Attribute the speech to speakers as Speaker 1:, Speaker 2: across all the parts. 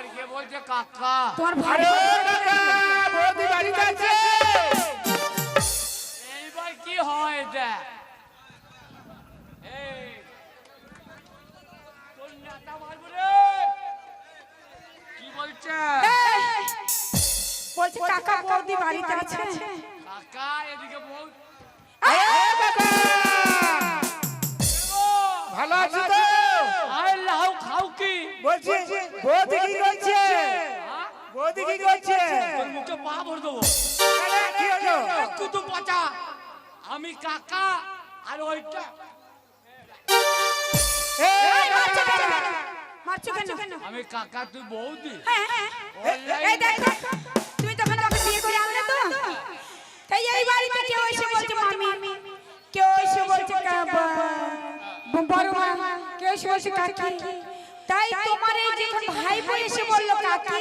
Speaker 1: আমার কে বলছে কাকা?
Speaker 2: তোমার ভাই
Speaker 3: বৌদি বাড়িতে আছে
Speaker 1: এইবার কি হয় এটা এই তোর নাটা মারবো রে। কি বলছে?
Speaker 2: বলছে কাকা বৌদি বাড়িতে আছে
Speaker 1: কাকা এদিকে বল
Speaker 3: ভালো আছি বলছি বৌদি কি করছে
Speaker 1: হ্যাঁ?
Speaker 3: বৌদি কি করছে
Speaker 1: তোর মুখে পা ভরে দেবো
Speaker 3: কি হলো
Speaker 1: একটু তো বাঁচা আমি কাকা আর ওইটা
Speaker 2: মারছো। কেন?
Speaker 1: আমি কাকা তুই বৌদি
Speaker 2: হ্যাঁ, হ্যাঁ। এই দেখো, তুমি তখন আমাকে বিয়ে করে আনলে তো? তাই এই বাড়িতে কেউ এসে বলছে মামি, কেউ এসে বলছে বড় মা, কেউ এসে বলছে কাকি। তাই ভাই বোন এসে বলল কাকি।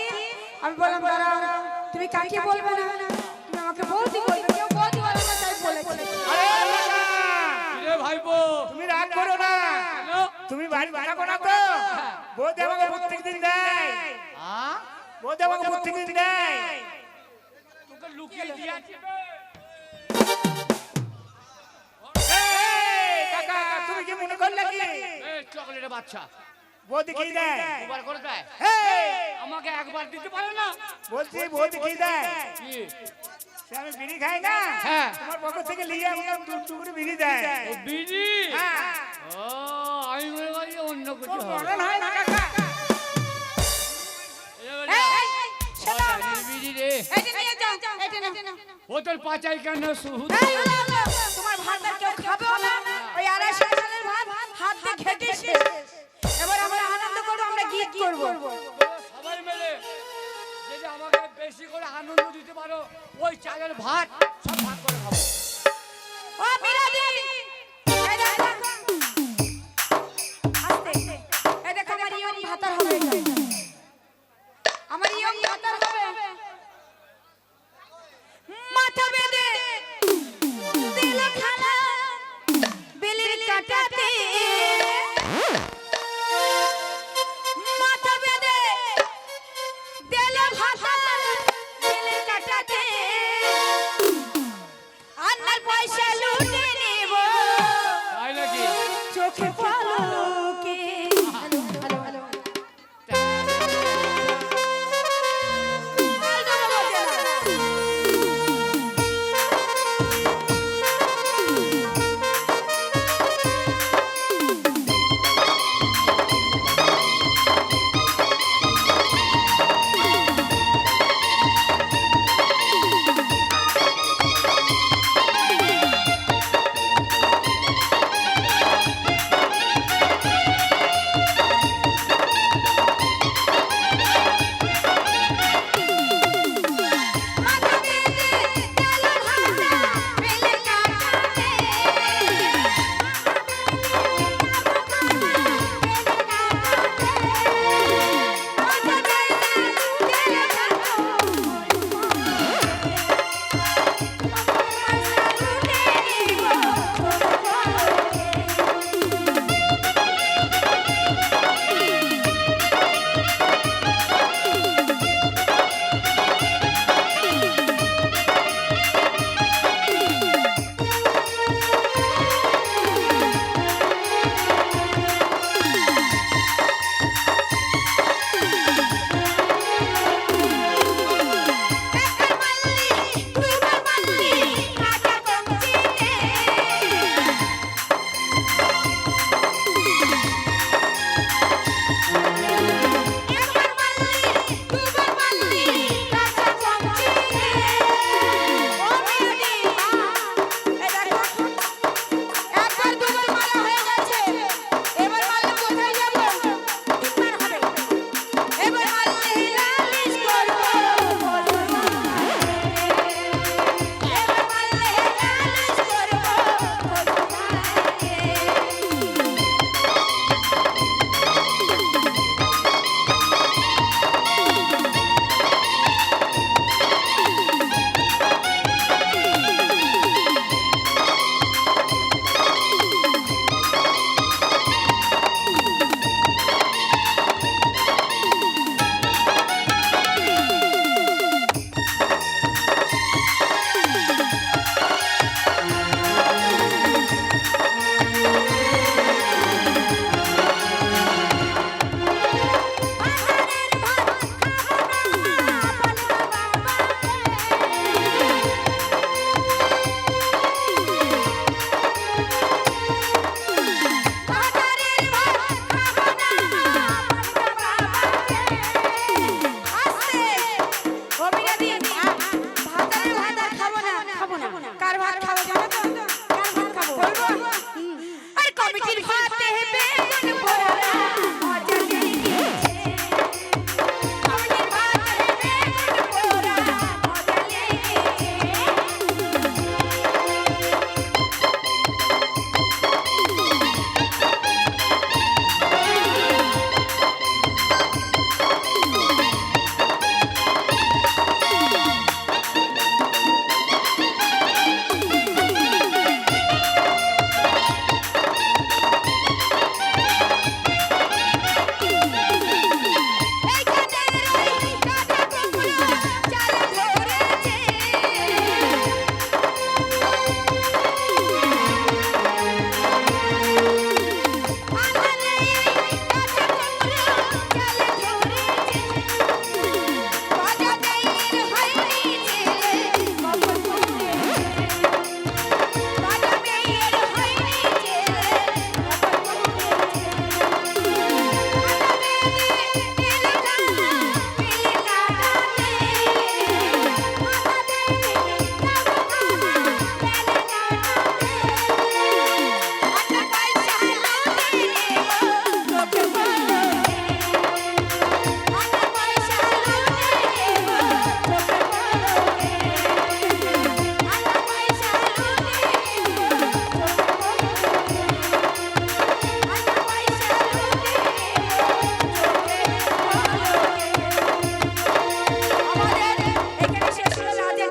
Speaker 2: আমি বললাম দাঁড়াও তুমি কাকি বলবে না? তুমি আমাকে বৌদি বলবে। কেউ বৌদি বলে না তাই বলেছে।
Speaker 1: রে
Speaker 3: তুমি রাগ করো না। তুমি বাড়ি থাকো না তো। বৌদি আমাকে প্রত্যেক দিন দেয়।
Speaker 1: আ?
Speaker 3: বৌদি আমাকে প্রত্যেক দিন দেয়।
Speaker 1: তোকে লুকিয়ে দিয়েছি
Speaker 3: এই, কাকা তুমি কি মনে করলে কি?
Speaker 1: এই চকলেটের বাচ্চা।
Speaker 3: বৌদি কি দেয়?
Speaker 1: দুবার করে দেয়। আমাকে একবার দিতে পারে না?
Speaker 3: বলছি বৌদি কি দেয়? আমি বিড়ি খাই না?
Speaker 1: হ্যাঁ।
Speaker 3: তোমার পক্ষ থেকে নিয়ে আমাকে দু টুকরি বিড়ি দেয়।
Speaker 1: ও বিড়ি?
Speaker 3: হ্যাঁ।
Speaker 1: ও আমি মনে করি অন্য কিছু হবে।
Speaker 3: হয় না কাকা?
Speaker 1: পাচাই কেন
Speaker 2: তোমার ভাত আর কেউ খাবেও না। ওই আড়াইশো টাকার ভাত হাত দিয়ে খেটে এবার আমরা আনন্দ করব, আমরা গীত করব
Speaker 1: সবাই মিলে যদি আমাকে বেশি করে আনন্দ দিতে পারো ওই চালের ভাত সব ভাগ করে খাব
Speaker 2: ভাতার হবে